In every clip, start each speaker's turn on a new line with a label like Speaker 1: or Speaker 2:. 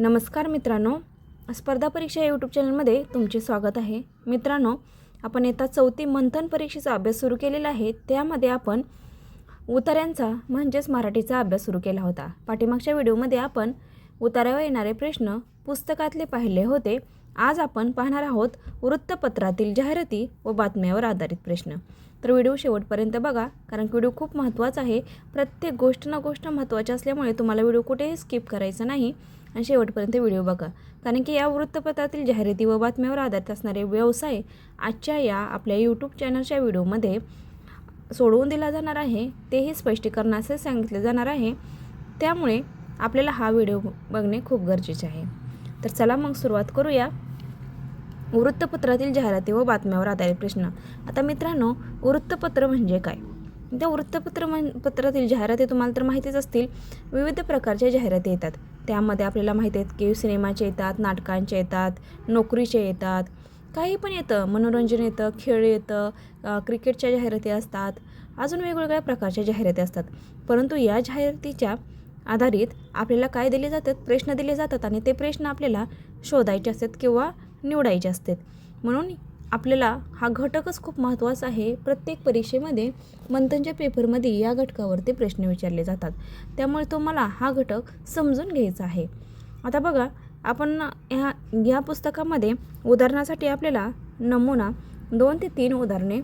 Speaker 1: नमस्कार मित्रांनो. स्पर्धा परीक्षा यूट्यूब चॅनलमध्ये तुमचे स्वागत आहे. मित्रांनो आपण येता चौथी मंथन परीक्षेचा अभ्यास सुरू केलेला आहे. त्यामध्ये आपण उतार्यांचा म्हणजेच मराठीचा अभ्यास सुरू केला होता. पाठीमागच्या व्हिडिओमध्ये आपण उतार्यावर येणारे प्रश्न पुस्तकातले पाहिले होते. आज आपण पाहणार आहोत वृत्तपत्रातील जाहिराती व बातम्यावर आधारित प्रश्न. तर व्हिडिओ शेवटपर्यंत बघा कारण व्हिडिओ खूप महत्त्वाचा आहे. प्रत्येक गोष्ट ना गोष्ट महत्त्वाची असल्यामुळे तुम्हाला व्हिडिओ कुठेही स्किप करायचा नाही. आणि शेवटपर्यंत व्हिडिओ बघा. कारण की या वृत्तपत्रातील जाहिराती व बातम्यावर आधारित असणारे व्यवसाय आजच्या या आपल्या यूट्यूब चॅनलच्या व्हिडिओमध्ये सोडवून दिला जाणार आहे. तेही स्पष्टीकरण असे सांगितले जाणार आहे. त्यामुळे आपल्याला हा व्हिडिओ बघणे खूप गरजेचे आहे. तर चला मग सुरुवात करूया. वृत्तपत्रातील जाहिराती व बातम्यावर आधारित प्रश्न. आता मित्रांनो वृत्तपत्र म्हणजे काय? त्या वृत्तपत्र म्हण पत्रातील जाहिराती तुम्हाला तर माहितीच असतील. विविध प्रकारच्या जाहिराती येतात. त्यामध्ये आपल्याला माहिती आहेत की सिनेमाचे येतात नाटकांचे येतात नोकरीचे येतात. काही पण येतं मनोरंजन येतं खेळ येतं क्रिकेटच्या जाहिराती असतात. अजून वेगवेगळ्या प्रकारच्या जाहिराती असतात. परंतु या जाहिरातीच्या आधारित आपल्याला काय दिले जातात? प्रश्न दिले जातात आणि ते प्रश्न आपल्याला शोधायचे असतात किंवा निवडायचे असतात. म्हणून आपल्याला हा घटकच खूप महत्त्वाचा आहे. प्रत्येक परीक्षेमध्ये मंथनच्या पेपरमध्ये या घटकावरती प्रश्न विचारले जातात. त्यामुळे तो मला हा घटक समजून घ्यायचा आहे. आता बघा आपण ह्या या पुस्तकामध्ये उदाहरणासाठी आपल्याला नमुना दोन ते तीन उदाहरणे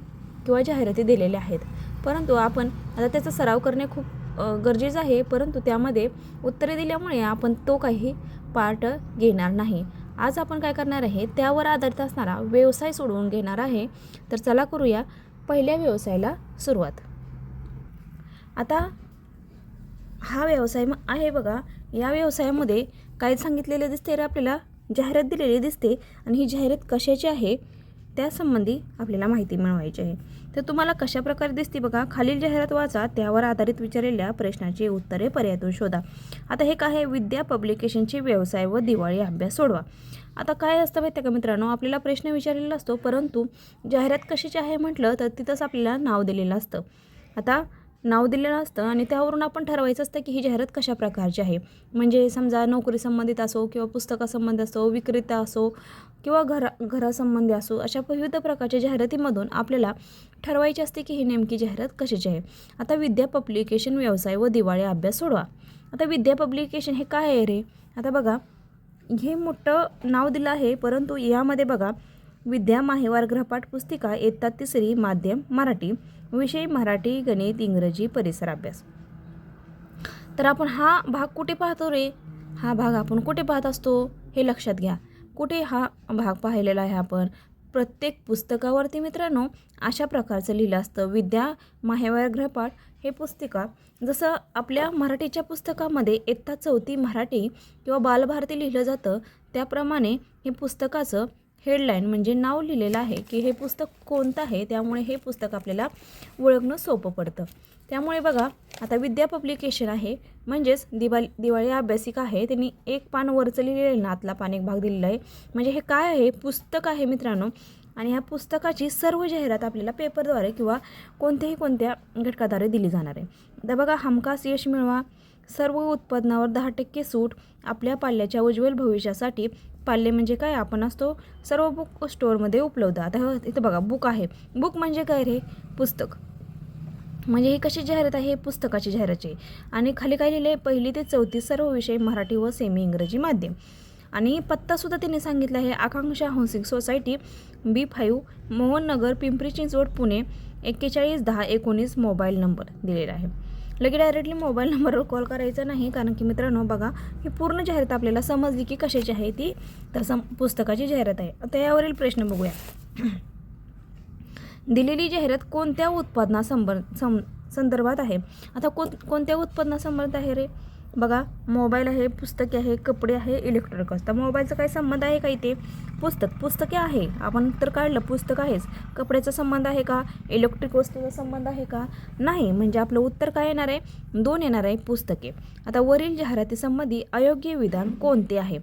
Speaker 1: किंवा जाहिराती दिलेल्या आहेत. परंतु आपण आता त्याचा सराव करणे खूप गरजेचं आहे. परंतु त्यामध्ये उत्तरे दिल्यामुळे आपण तो काही पार्ट घेणार नाही. आज आपण काय करणार आहे त्यावर आधारित असणारा व्यवसाय सोडवून घेणार आहे. तर चला करूया पहिल्या व्यवसायाला सुरुवात. आता हा व्यवसाय आहे बघा. या व्यवसायामध्ये काय सांगितलेले दिसते रे आपल्याला? जाहिरात दिलेली दिसते. आणि ही जाहिरात कशाची आहे? त्यासंबंधी आपल्याला माहिती मिळवायची आहे. तर तुम्हाला कशा प्रकारे दिसते बघा खालील जाहिरात वाचा त्यावर आधारित विचारलेल्या प्रश्नाची उत्तरे पर्यायातून शोधा. आता हे काय आहे? विद्या पब्लिकेशनचे व्यवसाय व दिवाळी अभ्यास सोडवा. आता काय असतं माहिती आहे का मित्रांनो? आपल्याला प्रश्न विचारलेला असतो परंतु जाहिरात कशाची आहे म्हटलं तर तिथंच आपल्याला नाव दिलेलं असतं. आता नाव दिलेलं असतं आणि त्यावरून आपण ठरवायचं असतं की ही जाहिरात कशा प्रकारची आहे. म्हणजे समजा नोकरी संबंधित असो किंवा पुस्तकासंबंधी असो विक्रेता असो किंवा घरा घरासंबंधी असो अशा विविध प्रकारच्या जाहिरातीमधून आपल्याला ठरवायची असते की ही नेमकी जाहिरात कशाची आहे. आता विद्या पब्लिकेशन व्यवसाय व दिवाळी अभ्यास सोडवा. आता विद्या पब्लिकेशन हे काय आहे रे? आता बघा हे मोठं नाव दिलं आहे परंतु यामध्ये बघा विद्या माहेवार ग्रहपाठ पुस्तिका इयत्ता तिसरी माध्यम मराठी विषय मराठी गणित इंग्रजी परिसर अभ्यास. तर आपण हा भाग कुठे पाहतो रे? हा भाग आपण कुठे पाहत असतो? हे लक्षात घ्या. कुठे हा भाग पाहिलेला आहे आपण? प्रत्येक पुस्तकावरती मित्रांनो अशा प्रकारचं लिहिलं असतं. विद्या माहेवार ग्रहपाठ हे पुस्तिका. जसं आपल्या मराठीच्या पुस्तकामध्ये इयत्ता चौथी मराठी किंवा बालभारती लिहिलं जातं त्याप्रमाणे हे पुस्तकाचं हेडलाईन म्हणजे नाव लिहिलेलं आहे की हे पुस्तक कोणतं आहे त्यामुळे हे पुस्तक आपल्याला ओळखणं सोपं पडतं. त्यामुळे बघा आता विद्या पब्लिकेशन आहे म्हणजेच दिवाळी दिवाळी अभ्यासिका आहे त्यांनी एक पान वरचं लिहिलेलं आहे नातला पान एक भाग दिलेला आहे. म्हणजे हे काय आहे? पुस्तक आहे मित्रांनो. आणि ह्या पुस्तकाची सर्व जाहिरात आपल्याला पेपरद्वारे किंवा कोणत्याही कोणत्या घटकाद्वारे दिली जाणार आहे. आता बघा हमखास यश मिळवा सर्व उत्पादनावर दहा टक्के सूट आपल्या पाल्याच्या उज्ज्वल भविष्यासाठी पाल्य म्हणजे काय? आपण असतो सर्व बुक स्टोअरमध्ये उपलब्ध. आता इथं बघा बुक आहे. बुक म्हणजे काय रे? पुस्तक. म्हणजे ही कशी जाहिरात आहे? पुस्तकाची जाहिराची आणि खाली काय लिहिले पहिली ते चौथी सर्व विषय मराठी व सेमी इंग्रजी माध्यम. आणि पत्तासुद्धा त्यांनी सांगितला आहे. Akanksha housing society B five Mohannagar Pimpri Chinchwad Pune एक्केचाळीस दहा एकोणीस मोबाईल नंबर दिलेला आहे. लगेच डायरेक्टली मोबाईल नंबरवर कॉल करायचा नाही. कारण की मित्रांनो बघा ही पूर्ण जाहिरात आपल्याला समजली की कशाची आहे ती. तर सम पुस्तकाची जाहिरात आहे. आता यावरील प्रश्न बघूया. दिलेली जाहिरात कोणत्या उत्पादनासंबर सं संदर्भात आहे? आता कोण कोणत्या उत्पादनासंबंधात आहे रे? बघा मोबाईल आहे पुस्तके आहे कपडे आहे इलेक्ट्रॉनिक असतं. मोबाईलचा काय संबंध आहे का इथे? पुस्तक. पुस्तके आहे. आपण तर काढलं पुस्तक आहेच. कपड्याचा संबंध आहे का? इलेक्ट्रिक वस्तूचा संबंध आहे का? नाही. म्हणजे आपलं उत्तर काय येणार आहे? दोन येणार आहे पुस्तके. आता वरील जाहिरातीसंबंधी अयोग्य विधान कोणते आहे?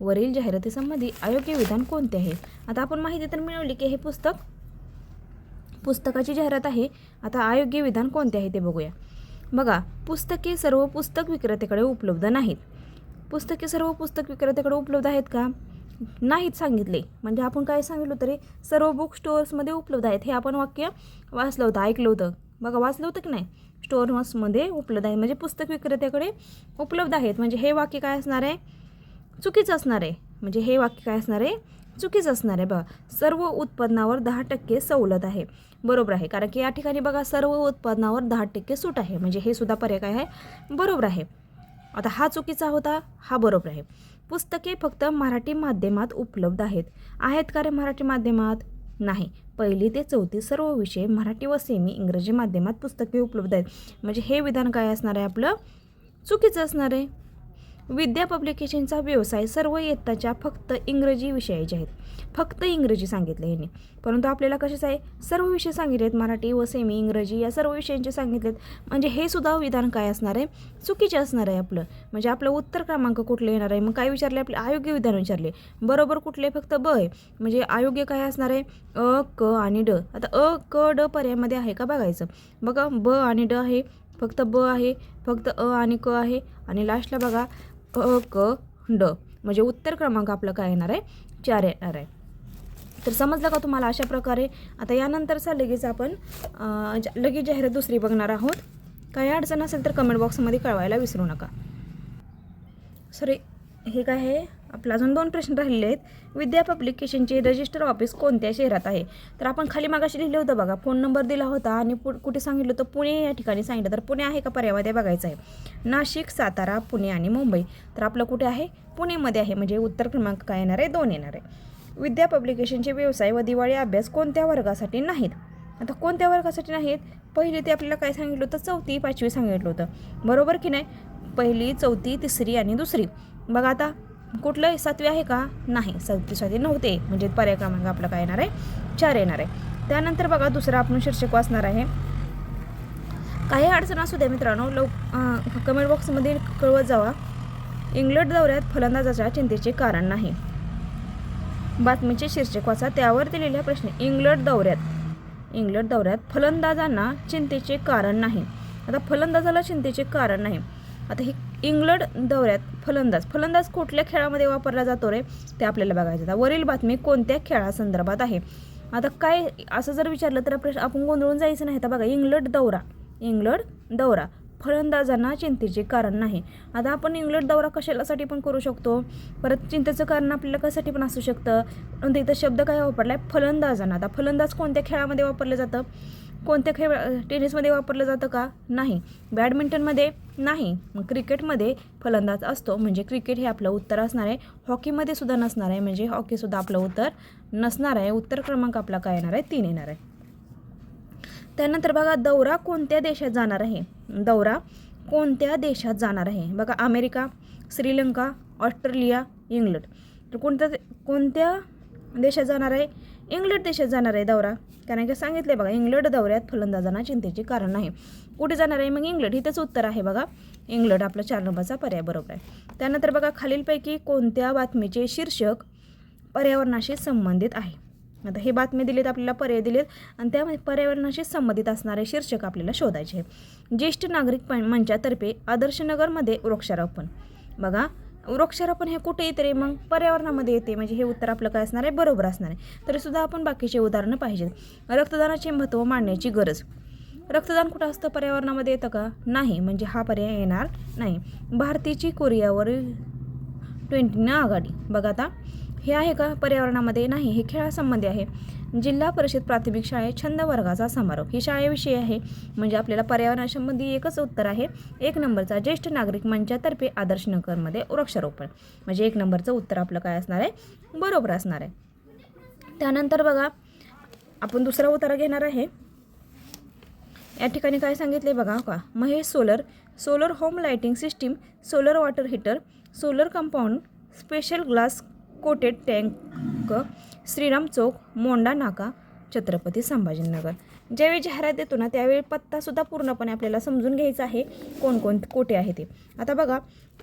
Speaker 1: वरील जाहिरातीसंबंधी अयोग्य विधान कोणते आहे? आता आपण माहिती तर मिळवली की हे पुस्तक पुस्तकाची जाहिरात आहे. आता अयोग्य विधान कोणते आहे ते बघूया. बघा पुस्तके सर्व पुस्तक विक्रेत्याकडे उपलब्ध नाहीत. पुस्तके सर्व पुस्तक विक्रेत्याकडे उपलब्ध आहेत का? नाहीत सांगितले. म्हणजे आपण काय सांगितलं तरी सर्व बुक स्टोअर्समध्ये उपलब्ध आहेत. हे आपण वाक्य वाचलं होतं ऐकलं होतं. बघा वाचलं होतं की नाही? स्टोअर्समध्ये उपलब्ध आहे. म्हणजे पुस्तक विक्रेत्याकडे उपलब्ध आहेत. म्हणजे हे वाक्य काय असणार आहे? चुकीचं असणार आहे. म्हणजे हे वाक्य काय असणार आहे? चुकीचं असणार आहे बघा. सर्व उत्पन्नावर दहा टक्के सवलत आहे. बरोबर आहे. कारण की या ठिकाणी बघा सर्व उत्पन्नावर दहा टक्के सूट आहे. म्हणजे हे सुद्धा पर्याय काय आहे? बरोबर आहे. आता हा चुकीचा होता हा बरोबर आहे. पुस्तके फक्त मराठी माध्यमात उपलब्ध आहेत. आहेत का रे मराठी माध्यमात? नाही. पहिली ते चौथी सर्व विषय मराठी व सेमी इंग्रजी माध्यमात पुस्तके उपलब्ध आहेत. म्हणजे हे विधान काय असणार आहे आपलं? चुकीचं असणार आहे. विद्या पब्लिकेशनचा व्यवसाय सर्व इयत्ताच्या फक्त इंग्रजी विषयाचे आहेत. फक्त इंग्रजी सांगितले यांनी. परंतु आपल्याला कसेच आहे? सर्व विषय सांगितले आहेत मराठी व सेमी इंग्रजी. या सर्व विषयांचे सांगितलेत म्हणजे हे सुद्धा विधान काय असणार आहे? चुकीचे असणार आहे आपलं. म्हणजे आपलं उत्तर क्रमांक कुठले येणार आहे? मग काय विचारले आपले? अयोग्य विधान विचारले. बरोबर कुठले? फक्त ब आहे. म्हणजे अयोग्य काय असणार आहे? अ क आणि ड. आता अ क ड पर्यायमध्ये आहे का बघायचं? बघा ब आणि ड आहे. फक्त ब आहे. फक्त अ आणि क आहे. आणि लास्टला बघा. अ क ड. म्हणजे उत्तर क्रमांक आपलं काय येणार आहे? चार येणार आहे. तर समजलं का तुम्हाला अशा प्रकारे? आता यानंतरचा लगेच आपण ज- लगेच जाहिरात दुसरी बघणार आहोत. काही अडचण असेल तर कमेंट बॉक्समध्ये कळवायला विसरू नका. सॉरी हे काय आहे? आपला अजून दोन प्रश्न राहिलेले आहेत. विद्या पब्लिकेशनचे रजिस्टर ऑफिस कोणत्या शहरात आहे? तर आपण खाली मागाशी लिहिलं होतं बघा फोन नंबर दिला होता आणि पु कुठे सांगितलं होतं? पुणे या ठिकाणी सांगितलं. तर पुणे आहे का पर्यामध्ये बघायचं आहे. नाशिक सातारा पुणे आणि मुंबई. तर आपलं कुठे आहे? पुणेमध्ये आहे. म्हणजे उत्तर क्रमांक काय येणार आहे? दोन येणार आहे. विद्या पब्लिकेशनचे व्यवसाय व दिवाळी अभ्यास कोणत्या वर्गासाठी नाहीत? आता कोणत्या वर्गासाठी नाहीत? पहिली ते आपल्याला काय सांगितलं होतं? चौथी पाचवी सांगितलं होतं. बरोबर की नाही? पहिली चौथी तिसरी आणि दुसरी. बघा आता कुठलं सातवी आहे का? नाही. सातवी सातवी नव्हते. म्हणजे पर्याय क्रमांक आपला काय येणार आहे? चार येणार आहे. त्यानंतर बघा दुसरं आपण शीर्षक वाचणार आहे. काही अडचण असू द्या मित्रांनो लव कमेंट बॉक्समध्ये कळवत जावा. इंग्लंड दौऱ्यात फलंदाजाच्या चिंतेचे कारण नाही. बातमीचे शीर्षक वाचा. त्यावर दिलेल्या प्रश्न इंग्लंड दौऱ्यात इंग्लंड दौऱ्यात फलंदाजांना चिंतेचे कारण नाही. आता फलंदाजाला चिंतेचे कारण नाही. आता ही इंग्लंड दौऱ्यात फलंदाज. फलंदाज कुठल्या खेळामध्ये वापरला जातो रे? ते आपल्याला बघायचं आता वरील बातमी कोणत्या खेळासंदर्भात आहे? आता काय असं जर विचारलं तर प्रश्न आपण गोंधळून जायचं नाही. तर बघा इंग्लंड दौरा. इंग्लंड दौरा. फलंदाजांना चिंतेचे कारण नाही. आता आपण इंग्लंड दौरा कशासाठी पण करू शकतो? परत चिंतेचं कारण आपल्याला कशासाठी पण असू शकतं? नंतर इथं शब्द काय वापरला आहे फलंदाजांना. आता फलंदाज कोणत्या खेळामध्ये वापरलं जातं? कोणत्या खेळ टेनिसमध्ये वापरलं जातं का? नाही. बॅडमिंटनमध्ये नाही. मग क्रिकेटमध्ये फलंदाज असतो. म्हणजे क्रिकेट हे आपलं उत्तर असणार आहे. हॉकीमध्ये सुद्धा नसणार आहे. म्हणजे हॉकीसुद्धा आपलं उत्तर नसणार आहे. उत्तर क्रमांक आपला काय येणार आहे? तीन येणार आहे. त्यानंतर बघा दौरा कोणत्या देशात जाणार आहे? दौरा कोणत्या देशात जाणार आहे? बघा अमेरिका श्रीलंका ऑस्ट्रेलिया इंग्लंड. तर कोणत्या कोणत्या देशात जाणार आहे? इंग्लंड देशात जाणार आहे दौरा. कारण की सांगितले बघा इंग्लंड दौऱ्यात फलंदाजांना चिंतेचे कारण नाही. कुठे जाणार आहे मग इंग्लंड? इथंच उत्तर आहे बघा. इंग्लंड आपला चार नंबरचा पर्याय बरोबर आहे. त्यानंतर बघा खालीलपैकी कोणत्या बातमीचे शीर्षक पर्यावरणाशी संबंधित आहे? आता हे बातमी दिलीत आपल्याला पर्याय दिलेत आणि त्या पर्यावरणाशी संबंधित असणारे शीर्षक आपल्याला शोधायचे ज्येष्ठ नागरिक मंचातर्फे आदर्शनगरमध्ये वृक्षारोपण. बघा वृक्षारोपण हे कुठे येते रे मग पर्यावरणामध्ये येते. म्हणजे हे उत्तर आपलं काय असणार आहे? बरोबर असणार आहे. तरी सुद्धा आपण बाकीचे उदाहरणं पाहिजेत. रक्तदानाचे महत्त्व मांडण्याची गरज. रक्तदान कुठं असतं? पर्यावरणामध्ये येतं का? नाही. म्हणजे हा पर्याय येणार नाही. भारतीची कोरियावर ट्वेंटीनं आघाडी. बघा आता. हे आहे का? पर्यावरणामध्ये नाही. हे खेळासंबंधी आहे. जिल्हा परिषद प्राथमिक शाळेत छंद वर्गाचा समारोप. ही शाळेविषयी आहे. म्हणजे आपल्याला पर्यावरणासंबंधी एकच उत्तर आहे. एक नंबरचा ज्येष्ठ नागरिक मंचातर्फे आदर्श नगरमध्ये वृक्षारोपण. म्हणजे एक नंबरचं उत्तर आपलं काय असणार आहे? बरोबर असणार आहे. त्यानंतर बघा आपण दुसरा उत्तर घेणार आहे. या ठिकाणी काय सांगितले बघा का? Mahesh solar solar home lighting system solar water heater solar compound special glass coated tank Shriram चौक मोंडा नाका छत्रपती संभाजीनगर. ज्यावेळी जाहिरात देतो ना त्यावेळी पत्तासुद्धा पूर्णपणे आपल्याला समजून घ्यायचा आहे कोण कुठे आहे ते. आता बघा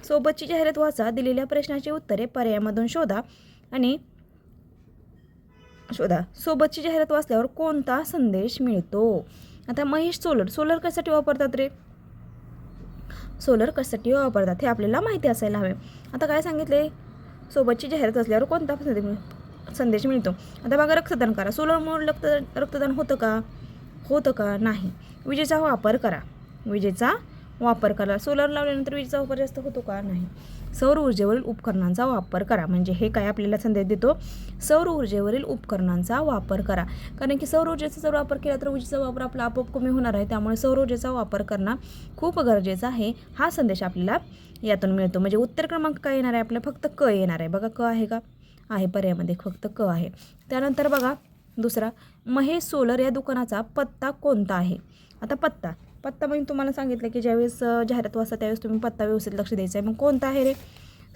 Speaker 1: सोबतची जाहिरात वाचा दिलेल्या प्रश्नाची उत्तरे पर्यायामधून शोधा आणि शोधा. सोबतची जाहिरात वाचल्यावर कोणता संदेश मिळतो? आता महेश सोलर सोलर कशासाठी वापरतात रे? सोलर कशासाठी वापरतात हे आपल्याला माहिती असायला हवे. आता काय सांगितले? सोबतची जाहिरात असल्यावर कोणता संदेश मिळतो? संदेश मिळतो. आता बघा रक्तदान करा. सोलरमुळे रक्त रक्तदान होतं का? होतं का? नाही. विजेचा वापर करा. विजेचा वापर करा. सोलर लावल्यानंतर विजेचा वापर जास्त होतो का? नाही. सौर ऊर्जेवरील उपकरणांचा वापर करा. म्हणजे हे काय आपल्याला संदेश देतो? सौर ऊर्जेवरील उपकरणांचा वापर करा. कारण की सौर ऊर्जेचा जर वापर केला तर विजेचा वापर आपला आपोआप कमी होणार आहे. त्यामुळे सौर ऊर्जेचा वापर करणं खूप गरजेचं आहे. हा संदेश आपल्याला यातून मिळतो. म्हणजे उत्तर क्रमांक काय येणार आहे आपलं? फक्त क येणार आहे. बघा क आहे का? आहे पर्यायामध्ये फक्त क आहे. त्यानंतर बघा दुसरा महेश सोलर या दुकानाचा पत्ता कोणता आहे? आता पत्ता. पत्ता म्हणजे तुम्हाला सांगितलं की ज्यावेळेस जाहिरात वाजता त्यावेळेस तुम्ही पत्ता व्यवस्थित लक्ष द्यायचं आहे. मग कोणता आहे रे?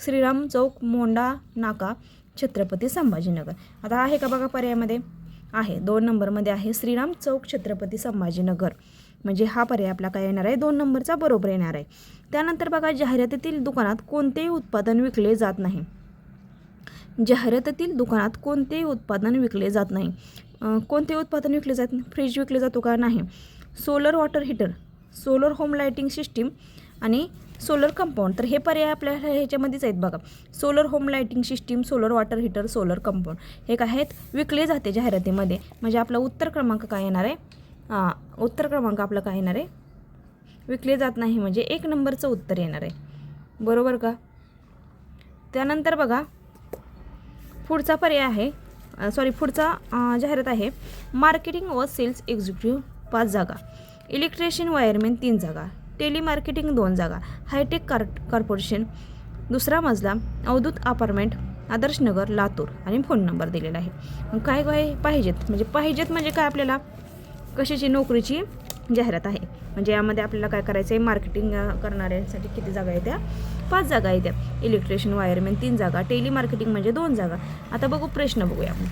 Speaker 1: श्रीराम चौक मोंडा नाका छत्रपती संभाजीनगर. आता आहे का बघा पर्यायामध्ये? आहे. दोन नंबरमध्ये आहे श्रीराम चौक छत्रपती संभाजीनगर. म्हणजे हा पर्याय आपला काय येणार आहे? दोन नंबरचा बरोबर येणार आहे. त्यानंतर बघा जाहिरातीतील दुकानात कोणतेही उत्पादन विकले जात नाही. जाहिरातीतील दुकानात कोणते उत्पादन विकले जात नाही. कोणते उत्पादन विकले जात नाही? फ्रीज विकले जातो का नाही? Solar water heater solar home lighting system आणि सोलर कंपाऊंड. तर हे पर्याय आपल्या ह्याच्यामध्येच आहेत बघा. Solar home lighting system solar water heater solar compound हे काय आहेत? विकले जाते जाहिरातीमध्ये. म्हणजे आपला उत्तर क्रमांक काय येणार आहे? हां उत्तर क्रमांक आपला काय येणार आहे? विकले जात नाही. म्हणजे एक नंबरचं उत्तर येणार आहे. बरोबर का? त्यानंतर बघा. पुढचा पर्याय आहे सॉरी पुढचा जाहिरात आहे मार्केटिंग व सेल्स एक्झिक्युटिव्ह पाच जागा. इलेक्ट्रिशियन वायरमॅन तीन जागा. टेलिमार्केटिंग दोन जागा. हायटेक कार कॉर्पोरेशन दुसरा मजला अवधूत अपार्टमेंट आदर्शनगर लातूर. आणि फोन नंबर दिलेला आहे. मग काय काय पाहिजेत? म्हणजे पाहिजेत म्हणजे काय आपल्याला? कशाची? नोकरीची? जाहिरात आहे. म्हणजे यामध्ये आपल्याला काय करायचं आहे? मार्केटिंग करणाऱ्यांसाठी किती जागा आहेत त्या? पाच जागा आहेत त्या. इलेक्ट्रिशियन वायरमॅन तीन जागा. टेली मार्केटिंग म्हणजे दोन जागा. आता बघू प्रश्न बघूया आपण.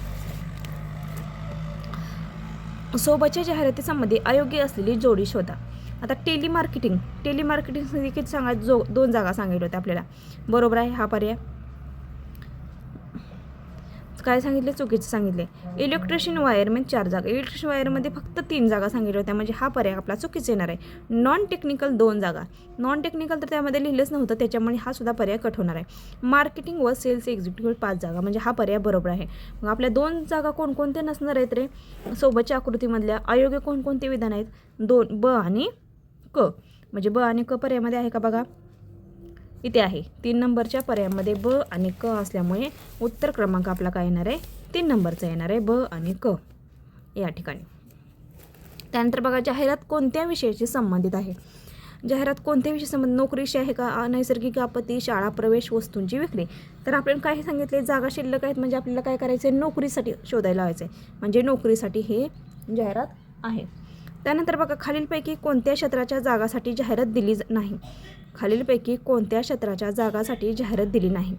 Speaker 1: सोबतच्या जाहिरातीसंबंधी अयोग्य असलेली जोडी शोधा. आता टेलिमार्केटिंग टेलिमार्केटिंग किती सांगा जो दोन जागा सांगितल्या होत्या आपल्याला. बरोबर आहे? हा पर्याय. काय सांगितले? चुकीचं सांगितले. इलेक्ट्रिशियन वायरमॅन म्हणजे चार जागा. इलेक्ट्रिशियन वायरमध्ये फक्त तीन जागा सांगितल्या होत्या. म्हणजे हा पर्याय आपला चुकीचा येणार आहे. नॉन टेक्निकल दोन जागा. नॉन टेक्निकल तर त्यामध्ये लिहिलंच नव्हतं. त्याच्यामुळे हा सुद्धा पर्याय कट होणार आहे. मार्केटिंग व सेल्स एक्झिक्युटिव्ह पाच जागा. म्हणजे हा पर्याय बरोबर आहे. मग आपल्या दोन जागा कोणकोणत्या नसणार आहेत रे? सोबतच्या आकृतीमधल्या अयोग्य कोणकोणते विधान आहेत? दोन ब आणि क. म्हणजे ब आणि क पर्यायमध्ये आहे का बघा? इथे आहे. तीन नंबरच्या पर्यायामध्ये ब आणि क असल्यामुळे उत्तर क्रमांक आपला काय येणार आहे? तीन नंबरचा येणार आहे ब आणि क. या ठिकाणी. त्यानंतर बघा जाहिरात कोणत्या विषयाशी संबंधित आहे? जाहिरात कोणत्या विषयी संबंधित? नोकरीशी आहे का? नैसर्गिक आपत्ती शाळा प्रवेश वस्तूंची विक्री. तर आपल्याला काय सांगितले? जागा शिल्लक आहेत म्हणजे आपल्याला काय करायचं आहे नोकरीसाठी शोधायला लावायचं आहे म्हणजे नोकरीसाठी हे जाहिरात आहे. त्यानंतर बघा खालीलपैकी कोणत्या क्षेत्राच्या जागासाठी जाहिरात दिली नाही? खालीलपैकी कोणत्या क्षेत्राच्या जागासाठी जाहिरात दिली नाही?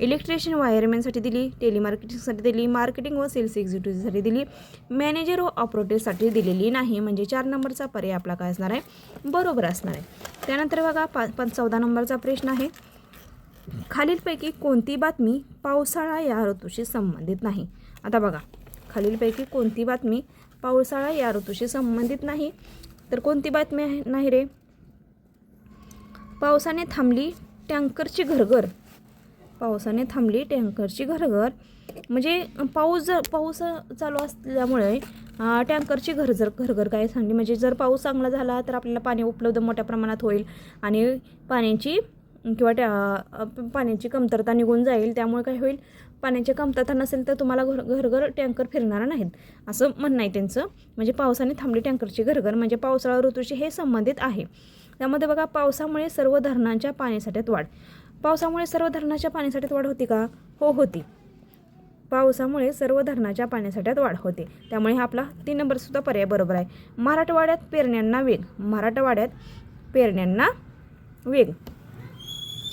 Speaker 1: इलेक्ट्रिशियन वायरमॅनसाठी दिली टेलिमार्केटिंगसाठी दिली मार्केटिंग व सेल्स एक्झिक्युटिव्हसाठी दिली. मॅनेजर व ऑपरेटिव्हसाठी दिलेली नाही म्हणजे चार नंबरचा पर्याय आपला काय असणार आहे? बरोबर असणार आहे. त्यानंतर बघा पा पण चौदा नंबरचा प्रश्न आहे. खालीलपैकी कोणती बातमी पावसाळा या ऋतूशी संबंधित नाही? आता बघा खालीलपैकी कोणती बातमी पावसाळा या ऋतूशी संबंधित नाही. तर कोणती बातमी आहे? नाही रे. पावसाने थांबली टँकरची घरघर. पावसाने थांबली टँकरची घरघर. म्हणजे पाऊस जर पाऊस चालू असल्यामुळे टँकरची घर जर घरघर काय सांगली? म्हणजे जर पाऊस चांगला झाला तर आपल्याला पाणी उपलब्ध मोठ्या प्रमाणात होईल आणि पाण्याची किंवा त्या पाण्याची कमतरता निघून जाईल त्यामुळे काय होईल? पाण्याची कमतरता नसेल तर तुम्हाला घर घरघर टँकर फिरणार नाहीत. असं म्हणणं आहे त्यांचं. म्हणजे पावसाने थांबली टँकरची घरघर म्हणजे पावसाळा ऋतूशी हे संबंधित आहे. त्यामध्ये बघा पावसामुळे सर्व धरणांच्या पाण्यासाठ्यात वाढ. पावसामुळे सर्व धरणाच्या पाण्यासाठ्यात वाढ होती का? हो होती. पावसामुळे सर्व धरणाच्या पाण्यासाठ्यात वाढ होते. त्यामुळे हा आपला तीन नंबरसुद्धा पर्याय बरोबर आहे. मराठवाड्यात पेरण्यांना वेग. मराठवाड्यात पेरण्यांना वेग.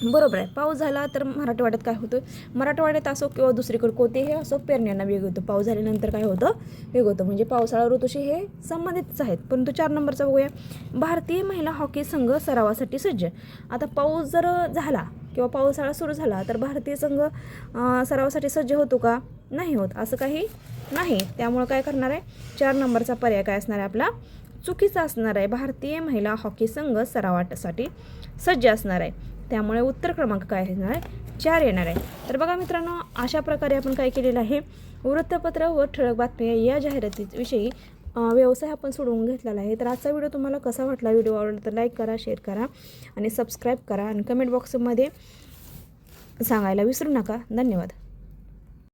Speaker 1: बरोबर आहे. पाऊस झाला तर मराठवाड्यात काय होतं? मराठवाड्यात असो किंवा दुसरीकडे कोणतेही असो पेरण्यांना वेग होतं पाऊस झाल्यानंतर काय होतं? वेग होतं. म्हणजे पावसाळा ऋतूशी हे संबंधितच आहेत. परंतु चार नंबरचा बघूया. भारतीय महिला हॉकी संघ सरावासाठी सज्ज. आता पाऊस जर झाला किंवा पावसाळा सुरू झाला तर भारतीय संघ सरावासाठी सज्ज होतो का? नाही होत. असं काही नाही. त्यामुळं काय करणार आहे? चार नंबरचा पर्याय काय असणार आहे आपला? चुकीचा असणार आहे. भारतीय महिला हॉकी संघ सरावासाठी सज्ज असणार आहे. त्यामुळे उत्तर क्रमांक काय येणार? आहे चार येणार आहे. तर बघा मित्रांनो अशा प्रकारे आपण काय केलेलं आहे? वृत्तपत्र व ठळक बातम्या या जाहिरातीविषयी व्यवसाय आपण सोडवून घेतलेला आहे. तर आजचा व्हिडिओ तुम्हाला कसा वाटला? व्हिडिओ आवडला तर लाईक करा शेअर करा आणि सबस्क्राईब करा आणि कमेंट बॉक्समध्ये सांगायला विसरू नका. धन्यवाद.